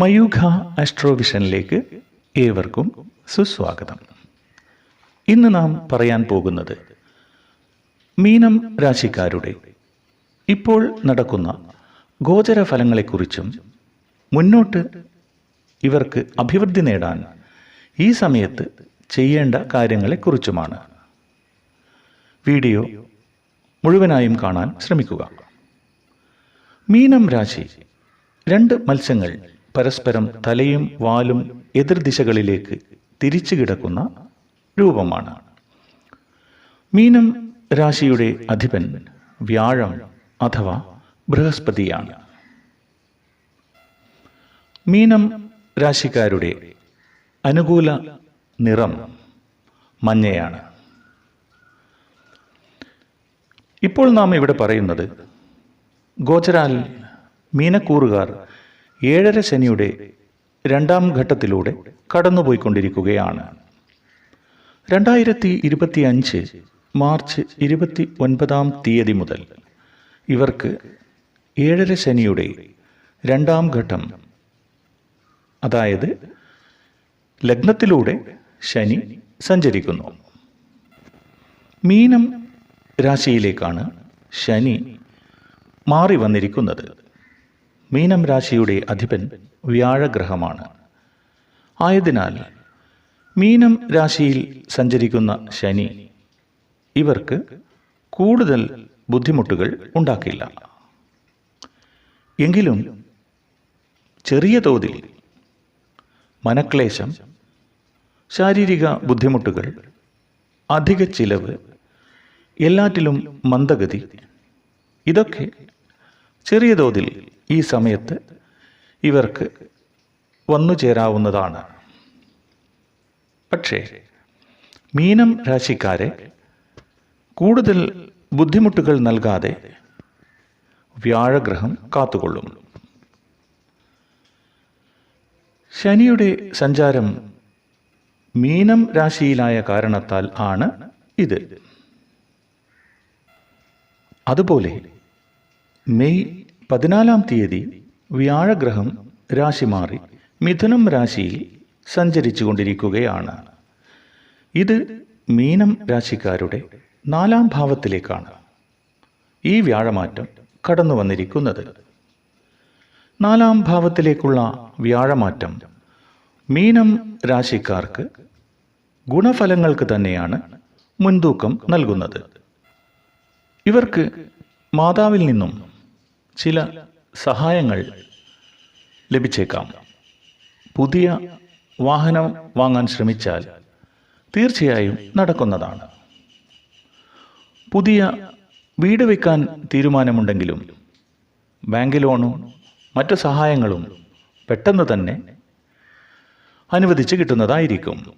മയൂഖ ആസ്ട്രോവിഷനിലേക്ക് ഏവർക്കും സുസ്വാഗതം. ഇന്ന് നാം പറയാൻ പോകുന്നത് മീനം രാശിക്കാരുടെ ഇപ്പോൾ നടക്കുന്ന ഗോചര ഫലങ്ങളെക്കുറിച്ചും മുന്നോട്ട് ഇവർക്ക് അഭിവൃദ്ധി നേടാൻ ഈ സമയത്ത് ചെയ്യേണ്ട കാര്യങ്ങളെക്കുറിച്ചുമാണ്. വീഡിയോ മുഴുവനായും കാണാൻ ശ്രമിക്കുക. മീനം രാശി രണ്ട് മത്സ്യങ്ങൾ പരസ്പരം തലയും വാലും എതിർദിശകളിലേക്ക് തിരിച്ചു കിടക്കുന്ന രൂപമാണ്. മീനം രാശിയുടെ അധിപൻ വ്യാഴം അഥവാ ബൃഹസ്പതിയാണ്. മീനം രാശിക്കാരുടെ അനുകൂല നിറം മഞ്ഞയാണ്. ഇപ്പോൾ നാം ഇവിടെ പറയുന്നത് ഗോചരാൽ മീനക്കൂറുകാർ ഏഴര ശനിയുടെ രണ്ടാം ഘട്ടത്തിലൂടെ കടന്നുപോയിക്കൊണ്ടിരിക്കുകയാണ്. രണ്ടായിരത്തി ഇരുപത്തി അഞ്ച് മാർച്ച് ഇരുപത്തി ഒൻപതാം തീയതി മുതൽ ഇവർക്ക് ഏഴര ശനിയുടെ രണ്ടാം ഘട്ടം അതായത് ലഗ്നത്തിലൂടെ ശനി സഞ്ചരിക്കുന്നു. മീനം രാശിയിലേക്കാണ് ശനി മാറി വന്നിരിക്കുന്നത്. മീനം രാശിയുടെ അധിപൻ വ്യാഴഗ്രഹമാണ്. ആയതിനാൽ മീനം രാശിയിൽ സഞ്ചരിക്കുന്ന ശനി ഇവർക്ക് കൂടുതൽ ബുദ്ധിമുട്ടുകൾ ഉണ്ടാക്കില്ല. എങ്കിലും ചെറിയ തോതിൽ മനക്ലേശം ശാരീരിക ബുദ്ധിമുട്ടുകൾ അധിക ചിലവ് എല്ലാറ്റിലും മന്ദഗതി ഇതൊക്കെ ചെറിയ തോതിൽ ഈ സമയത്ത് ഇവർക്ക് വന്നു ചേരാവുന്നതാണ്. പക്ഷേ മീനം രാശിക്കാരെ കൂടുതൽ ബുദ്ധിമുട്ടുകൾ നൽകാതെ വ്യാഴഗ്രഹം കാത്തുകൊള്ളും. ശനിയുടെ സഞ്ചാരം മീനം രാശിയിലായ കാരണത്താൽ ആണ് ഇത്. അതുപോലെ മെയ് പതിനാലാം തീയതി വ്യാഴഗ്രഹം രാശി മാറി മിഥുനം രാശിയിൽ സഞ്ചരിച്ചു കൊണ്ടിരിക്കുകയാണ് ഇത് മീനം രാശിക്കാരുടെ നാലാം ഭാവത്തിലേക്കാണ് ഈ വ്യാഴമാറ്റം കടന്നു വന്നിരിക്കുന്നത് നാലാം ഭാവത്തിലേക്കുള്ള വ്യാഴമാറ്റം മീനം രാശിക്കാർക്ക് ഗുണഫലങ്ങൾക്ക് തന്നെയാണ് മുൻതൂക്കം നൽകുന്നത്. ഇവർക്ക് മാതാവിൽ നിന്നും ചില സഹായങ്ങൾ ലഭിച്ചേക്കാം. പുതിയ വാഹനം വാങ്ങാൻ ശ്രമിച്ചാൽ തീർച്ചയായും നടക്കുന്നതാണ്. പുതിയ വീട് വയ്ക്കാൻ തീരുമാനമുണ്ടെങ്കിലും ബാങ്ക് ലോണും മറ്റു സഹായങ്ങളും പെട്ടെന്ന് തന്നെ അനുവദിച്ച് കിട്ടുന്നതായിരിക്കും.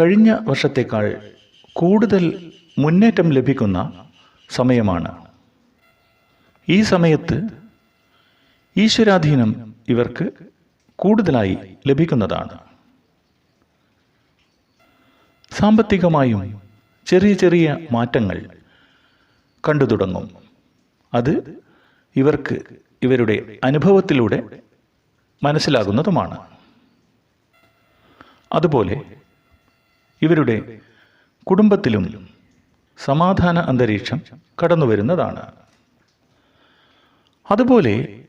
കഴിഞ്ഞ വർഷത്തേക്കാൾ കൂടുതൽ മുന്നേറ്റം ലഭിക്കുന്ന സമയമാണ്. ഈ സമയത്ത് ഈശ്വരാധീനം ഇവർക്ക് കൂടുതലായി ലഭിക്കുന്നതാണ്. സാമ്പത്തികമായും ചെറിയ ചെറിയ മാറ്റങ്ങൾ കണ്ടു തുടങ്ങും. അത് ഇവർക്ക് ഇവരുടെ അനുഭവത്തിലൂടെ മനസ്സിലാകുന്നതുമാണ്. അതുപോലെ ഇവരുടെ കുടുംബത്തിലും സമാധാന അന്തരീക്ഷം കടന്നു വരുന്നതാണ് അതുപോലെ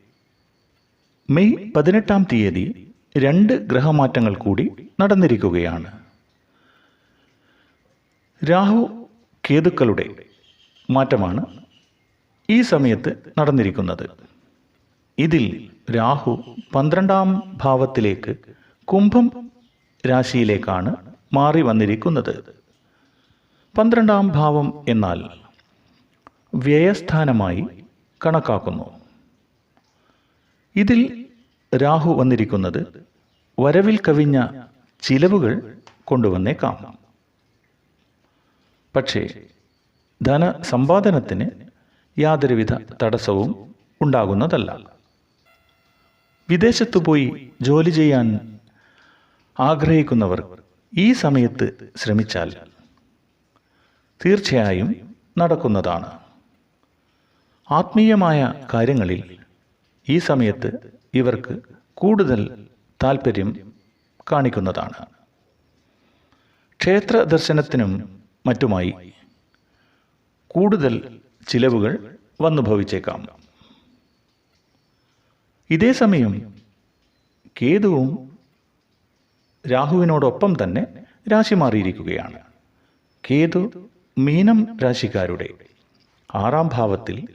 മെയ് പതിനെട്ടാം തീയതി രണ്ട് ഗ്രഹമാറ്റങ്ങൾ കൂടി നടന്നിരിക്കുകയാണ്. രാഹു കേതുക്കളുടെ മാറ്റമാണ് ഈ സമയത്ത് നടന്നിരിക്കുന്നത്. ഇതിൽ രാഹു പന്ത്രണ്ടാം ഭാവത്തിലേക്ക് കുംഭം രാശിയിലേക്കാണ് മാറി വന്നിരിക്കുന്നത്. പന്ത്രണ്ടാം ഭാവം എന്നാൽ വ്യയസ്ഥാനമായി കണക്കാക്കുന്നു. ഇതിൽ രാഹു വന്നിരിക്കുന്നത് വരവിൽ കവിഞ്ഞ ചിലവുകൾ കൊണ്ടുവന്നേക്കാം. പക്ഷേ ധനസമ്പാദനത്തിന് യാതൊരുവിധ തടസ്സവും ഉണ്ടാകുന്നതല്ല. വിദേശത്തു പോയി ജോലി ചെയ്യാൻ ആഗ്രഹിക്കുന്നവർ ഈ സമയത്ത് ശ്രമിച്ചാൽ തീർച്ചയായും നടക്കുന്നതാണ്. ആത്മീയമായ കാര്യങ്ങളിൽ ഈ സമയത്ത് ഇവർക്ക് കൂടുതൽ താൽപ്പര്യം കാണിക്കുന്നതാണ്. ക്ഷേത്ര ദർശനത്തിനും മറ്റുമായി കൂടുതൽ ചിലവുകൾ വന്നു ഭവിച്ചേക്കാം ഇതേ സമയം കേതുവും രാഹുവിനോടൊപ്പം തന്നെ രാശി മാറിയിരിക്കുകയാണ്. കേതു മീനം രാശിക്കാരുടെ ആറാം ഭാവത്തിൽ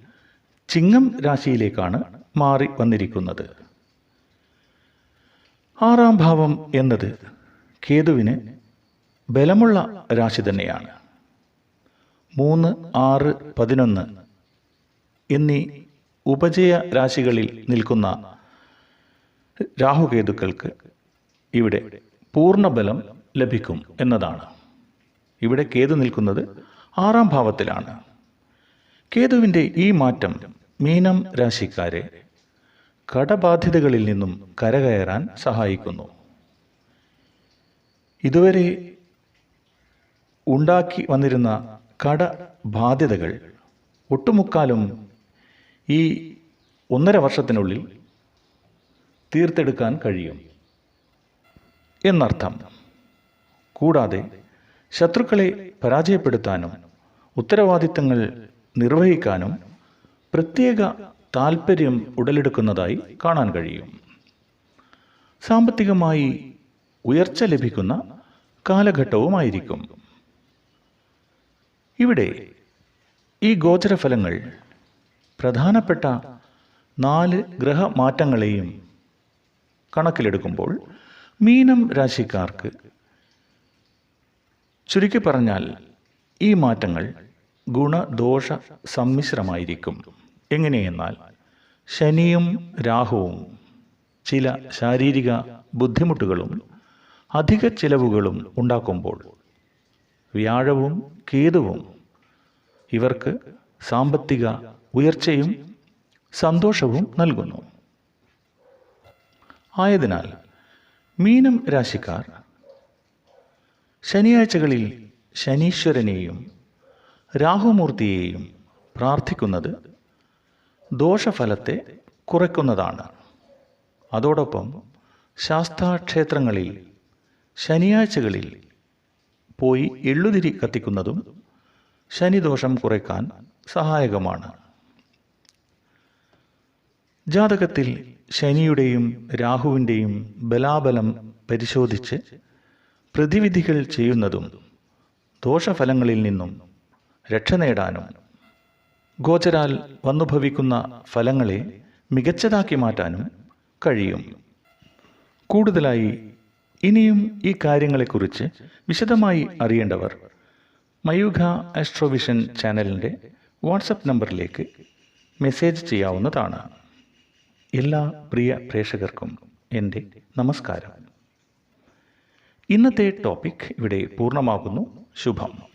ചിങ്ങം രാശിയിലേക്കാണ് മാറി വന്നിരിക്കുന്നത്. ആറാം ഭാവം എന്നത് കേതുവിന് ബലമുള്ള രാശി തന്നെയാണ്. മൂന്ന് ആറ് പതിനൊന്ന് എന്നീ ഉപജയ രാശികളിൽ നിൽക്കുന്ന രാഹുകേതുക്കൾക്ക് ഇവിടെ പൂർണ ബലം ലഭിക്കും എന്നതാണ്. ഇവിടെ കേതു നിൽക്കുന്നത് ആറാം ഭാവത്തിലാണ്. കേതുവിന്റെ ഈ മാറ്റം മീനം രാശിക്കാരെ കടബാധ്യതകളിൽ നിന്നും കരകയറാൻ സഹായിക്കുന്നു. ഇതുവരെ ഉണ്ടാക്കി വന്നിരുന്ന കടബാധ്യതകൾ ഒട്ടുമുക്കാലും ഈ ഒന്നര വർഷത്തിനുള്ളിൽ തീർത്തെടുക്കാൻ കഴിയും. എന്നർത്ഥം കൂടാതെ ശത്രുക്കളെ പരാജയപ്പെടുത്താനും ഉത്തരവാദിത്തങ്ങൾ നിർവഹിക്കാനും പ്രത്യേക താൽപ്പര്യം ഉടലെടുക്കുന്നതായി കാണാൻ കഴിയും. സാമ്പത്തികമായി ഉയർച്ച ലഭിക്കുന്ന കാലഘട്ടവുമായിരിക്കും. ഇവിടെ ഈ ഗോചരഫലങ്ങൾ പ്രധാനപ്പെട്ട നാല് ഗ്രഹമാറ്റങ്ങളെയും കണക്കിലെടുക്കുമ്പോൾ മീനം രാശിക്കാർക്ക് ചുരുക്കി പറഞ്ഞാൽ ഈ മാറ്റങ്ങൾ ഗുണദോഷ സമ്മിശ്രമായിരിക്കും എങ്ങനെയെന്നാൽ ശനിയും രാഹുവും ചില ശാരീരിക ബുദ്ധിമുട്ടുകളും അധിക ചിലവുകളും ഉണ്ടാക്കുമ്പോൾ വ്യാഴവും കേതുവും ഇവർക്ക് സാമ്പത്തിക ഉയർച്ചയും സന്തോഷവും നൽകുന്നു. ആയതിനാൽ മീനം രാശിക്കാർ ശനിയാഴ്ചകളിൽ ശനീശ്വരനെയും രാഹുമൂർത്തിയെയും പ്രാർത്ഥിക്കുന്നത് ദോഷഫലത്തെ കുറയ്ക്കുന്നതാണ്. അതോടൊപ്പം ശാസ്താക്ഷേത്രങ്ങളിൽ ശനിയാഴ്ചകളിൽ പോയി എള്ളുതിരി കത്തിക്കുന്നതും ശനിദോഷം കുറയ്ക്കാൻ സഹായകമാണ്. ജാതകത്തിൽ ശനിയുടെയും രാഹുവിന്റെയും ബലാബലം പരിശോധിച്ച് പ്രതിവിധികൾ ചെയ്യുന്നതും ദോഷഫലങ്ങളിൽ നിന്നും രക്ഷ നേടാനും ഗോചരാൽ വന്നുഭവിക്കുന്ന ഫലങ്ങളെ മികച്ചതാക്കി മാറ്റാനും കഴിയും. കൂടുതലായി ഇനിയും ഈ കാര്യങ്ങളെക്കുറിച്ച് വിശദമായി അറിയേണ്ടവർ മയൂഖ ആസ്ട്രോവിഷൻ ചാനലിന്റെ വാട്സപ്പ് നമ്പറിലേക്ക് മെസ്സേജ് ചെയ്യാവുന്നതാണ്. എല്ലാ പ്രിയ പ്രേക്ഷകർക്കും എന്റെ നമസ്കാരം. ഇന്നത്തെ ടോപ്പിക് ഇവിടെ പൂർണമാകുന്നു. ശുഭം.